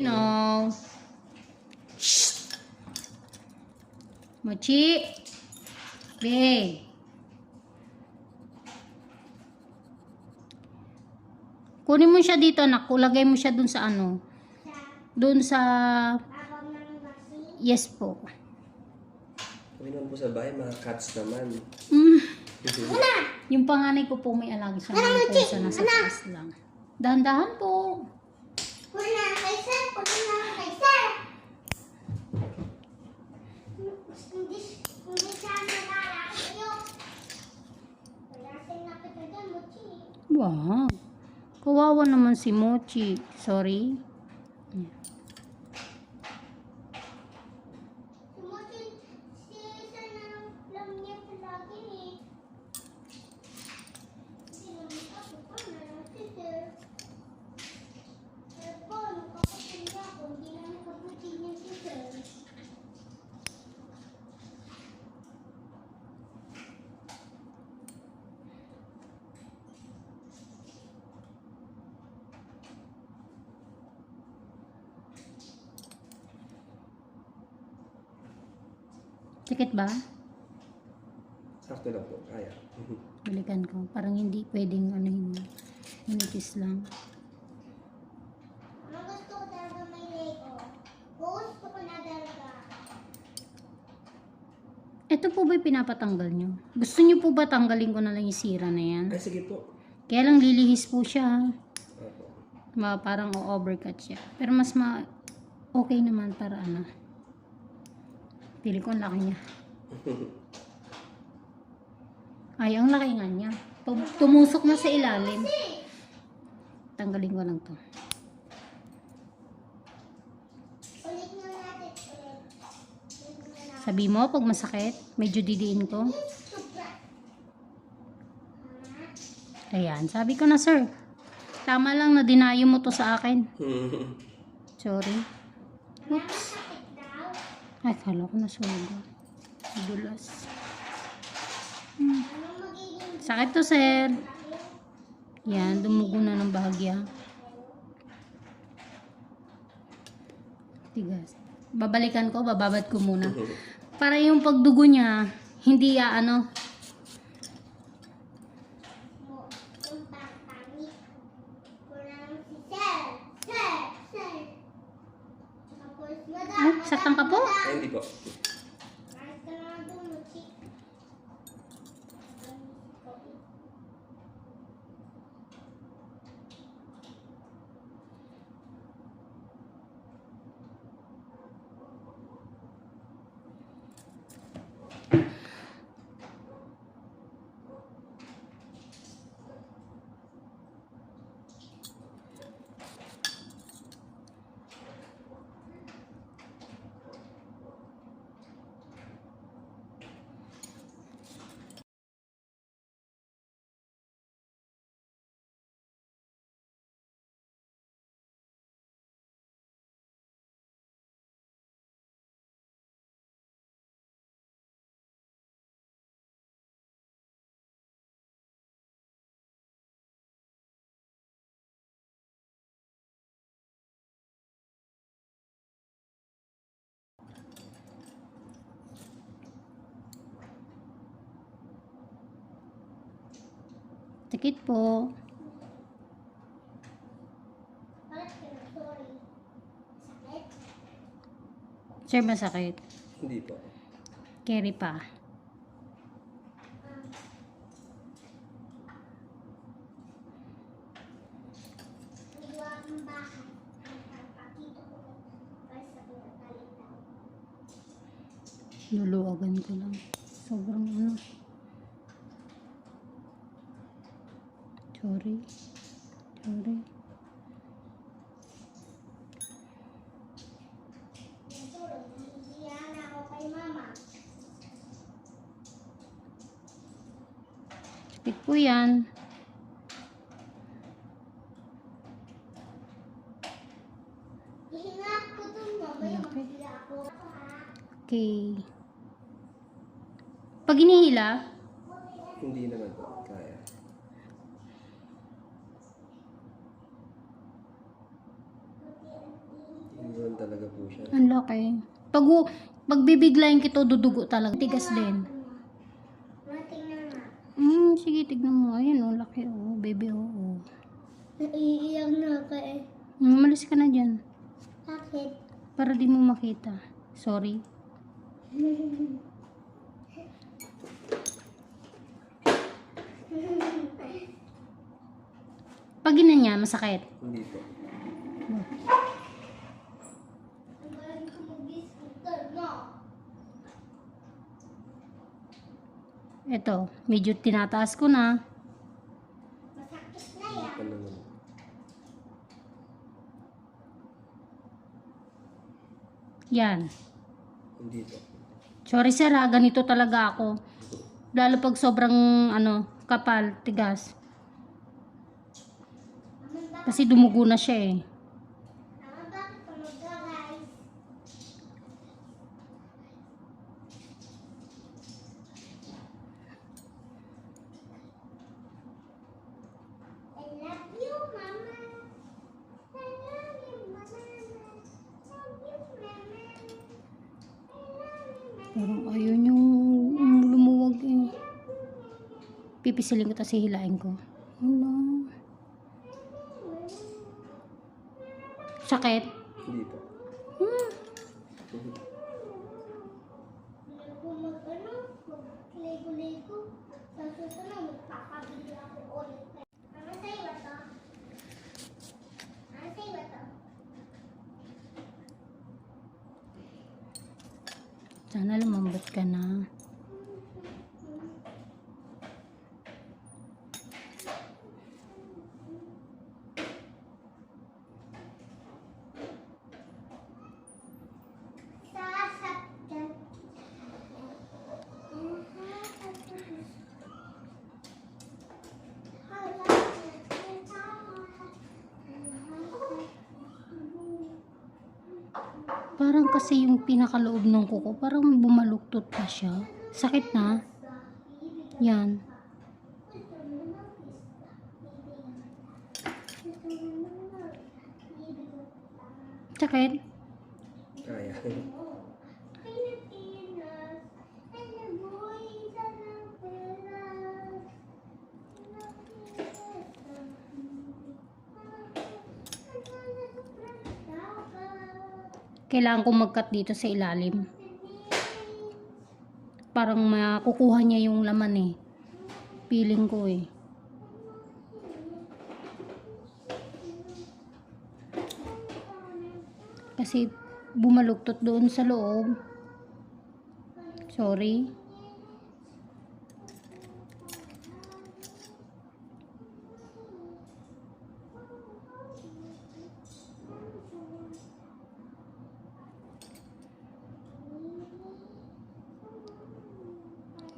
No. Shh. Mochi. Babe. Kunin mo siya dito, anak. Lagay mo siya dun sa ano. Dun sa... Yes po. Naman po sa bahay, mga cats naman. Mm. Yung panganay ko po may alaga siya ng pusa na sa taas lang. Dahan-dahan po. Kuna kay sir, kuna kay sir. Hindi hindi siya nalala sa'yo. Wala siyang nakita Mochi. Wow. Kawawa naman si Mochi. Sorry. Si Mochi, si sir na lang niya palagi eh. Hindi naman ako pa na lang si sir. Pero po, nakapatid niya ako, hindi na nakapatid niya si sir. Sakit ba? Sakto lang po, kaya. Balikan ko. Parang hindi pwedeng ano yun. Manipis lang. Ang gusto ko talaga may Lego. Gusto ko na talaga. Ito po ba yung pinapatanggal nyo? Gusto nyo po ba tanggalin ko na lang yung sira na yan? Ay, sige po. Kaya lang lilihis po siya. Opo. Ma, parang o-overcut siya. Pero mas ma... Okay naman para ano. Pili ko ang laki niya. Ay, ang laki nga niya. Tumusok na sa ilalim. Tanggalin ko lang to. Sabi mo, pag masakit, medyo didiin ko. Ayan, sabi ko na sir. Tama lang na dinayo mo to sa akin. Sorry. Oops. Ay, kala ko nasunog. Dulas. Magiging Sakit to, sir. Yan, dumugo na ng bahagya. Tigas. Babalikan ko, bababad ko muna. Para yung pagdugo niya, hindi ya ano, mo? Yung pangpangit. Wala naman si Sir. Sir. Sir. Tsaka po si Madam. Ay, saktan ka po? Hindi po. Tikit po. Sir, masakit. Hindi po. Carry pa. Luluwagan ko lang. Sobrang ano. Sorry. Sorry. Sakit po yan. Okay. Pag inihila, Hindi naman po, kaya. Ganun talaga po siya. Ang laki. Pag, pag bibiglayin kito, dudugo talaga. Tigas din. Ma, tingnan nga. Hmm, sige, tignan mo. Ayun, oh, laki, oh. Baby, oh. oh. Naiiyak na ako eh. Hmm, Umalis ka na dyan. Bakit? Para di mo makita. Sorry. Pag niya, masakit. Hindi po. Ang galing ko mag-biscuit no? Ito, medyo tinataas ko na. Yan. Po. Sorry sir ha, ganito talaga ako. Lalo pag sobrang ano, kapal, tigas. Kasi dumugo na siya eh. Parang yung um, lumuwag eh. Pipisilin ko tapos hihilain ko. Ano? Sakit? Hindi po. Hmm. Hindi ko mag-ano, mag-lego-lego. Sa susunod, magpapabili ako ulit. Ano sa'yo ba to? Ano sa'yo ba to? Sana lumambot ka na. Parang kasi yung pinakaloob ng kuko, parang bumaluktot pa siya. Sakit na. Yan. Sakit? Kaya. Pilipinas, ay nabuhay sa ng peras. Kailangan kong mag-cut dito sa ilalim. Parang makukuha niya yung laman eh. Feeling ko eh. Kasi bumaluktot doon sa loob. Sorry.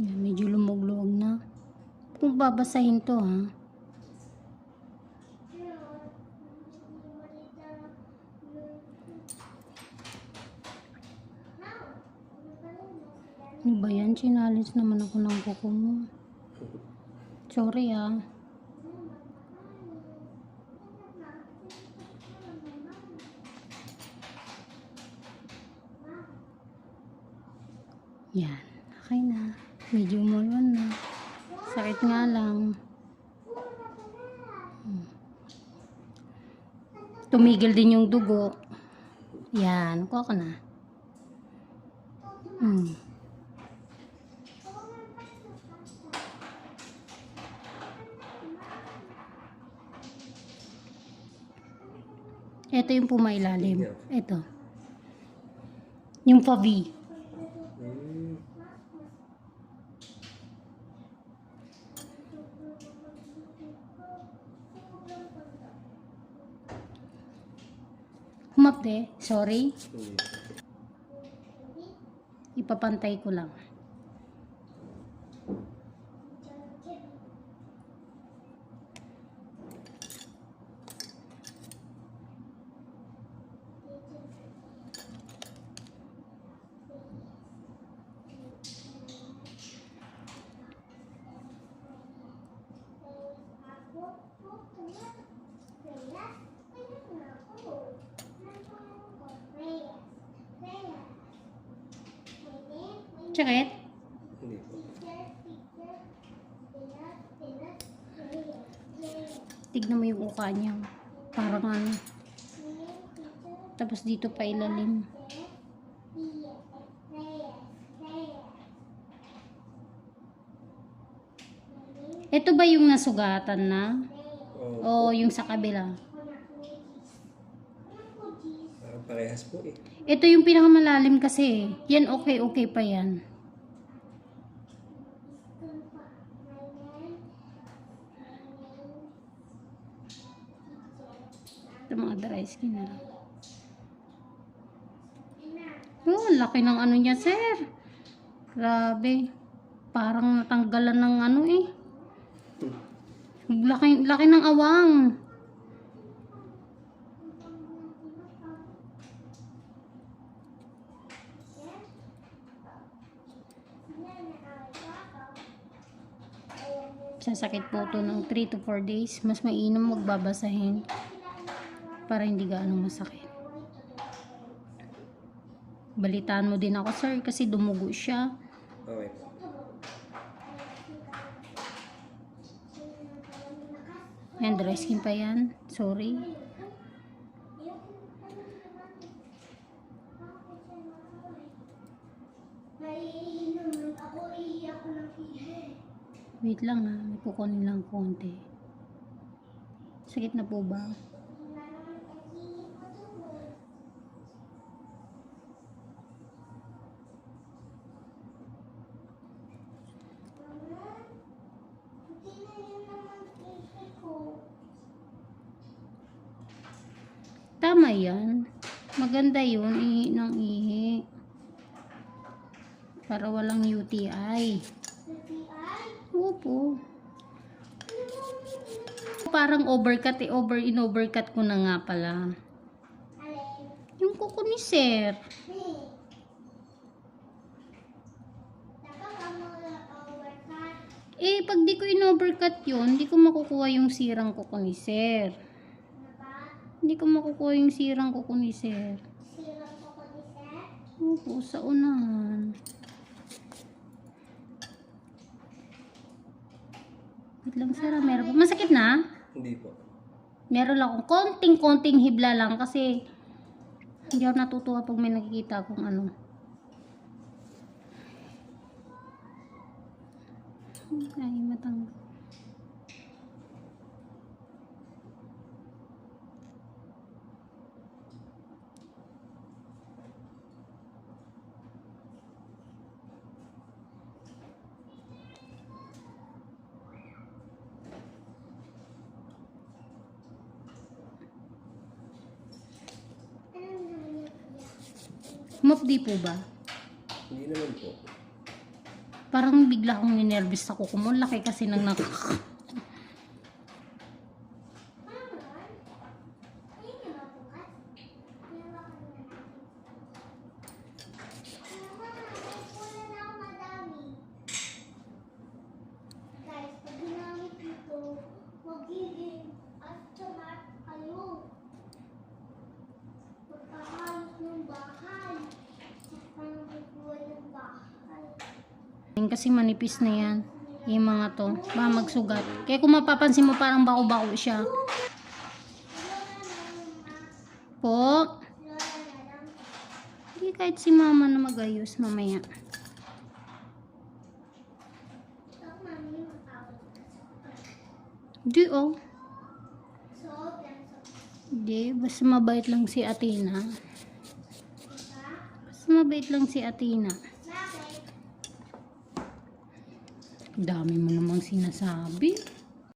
Medyo lumog-luwag na. Kung babasahin to ha. Ano ba yan? Chinalis naman ako ng kuko mo. Sorry ah. Yan. Medyo umulwan na. Sakit nga lang. Tumigil din yung dugo. Yan. Kuha ko na. Hmm. Ito yung pumailalim. Ito. Yung pavi. Hmm. Humapde. Sorry. Ipapantay ko lang. Hindi po. Tignan mo yung uka niya. Parang ano. Tapos dito pa ilalim. Ito ba yung nasugatan na? Oh, O yung sa kabila? parang parehas po eh. Ito yung pinakamalalim kasi. Yan okay, okay pa yan. Ito mga dry skin na lang. Oh, laki ng ano niya, sir. Grabe. Parang natanggalan ng ano eh. Laki, laki ng awang. Sasakit po to ng 3 to 4 days. Mas mainam magbabasahin para hindi gaano masakit. Balitaan mo din ako, sir, kasi dumugo siya. Okay. Yan, dry skin pa yan. Sorry. Naiinom ako, iiyak ko ng ihi. Wait lang ha, may kukunin lang konti. Sakit na po ba? Tama yan. Maganda yun, ihi ng ihi. Para walang. UTI? Opo. Parang overcut eh, over in overcut ko na nga pala. Yung kuko ni sir. Eh, pag di ko in-overcut yun, di ko makukuha yung sirang kuko ni sir. Hindi ko makukuha yung sirang kuko ni sir. sirang ko ko ni Sir. Opo, sa unahan. Wait lang, sir. ah, Meron po. Masakit na? Hindi po. Meron lang akong konting-konting hibla lang kasi hindi ako natutuwa pag may nakikita akong ano. Ay, matang. Mop di po ba? Hindi naman po. Parang bigla akong ninervous ako. Kumulaki kasi nang nak... Kasi manipis na yan. Yung mga to. Baka magsugat. Kaya kung mapapansin mo parang bako-bako siya. Po. Hindi kahit si mama na magayos mamaya. Di oh. Hindi. Basta mabait lang si Athena. Basta mabait lang si Athena. Dami mo namang sinasabi.